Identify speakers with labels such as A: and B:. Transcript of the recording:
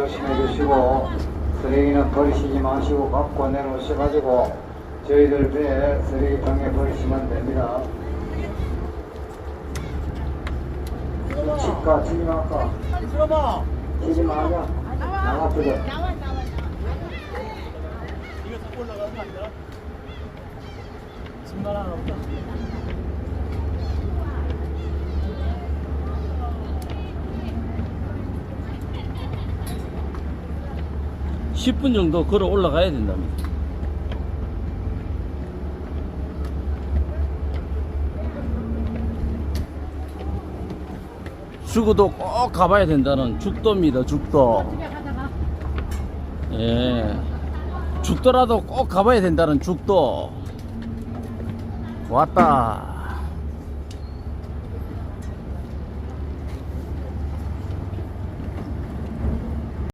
A: 조심해 주시고 쓰레기는 버리시지 마시고 갖고 내놓으셔가지고 저희들 배에 쓰레기통에 버리시면 됩니다. 치과 치지 말까?
B: 들어봐.
A: 치지 마냐?
C: 나와 나와 나와.
B: 이거 자꾸 올라가는 거 아니야? 정말 하나 없다.
D: 십분 정도 걸어 올라가야 된답니다. 죽어도 꼭 가봐야 된다는 죽도입니다, 죽도. 예. 죽더라도 꼭 가봐야 된다는 죽도. 왔다.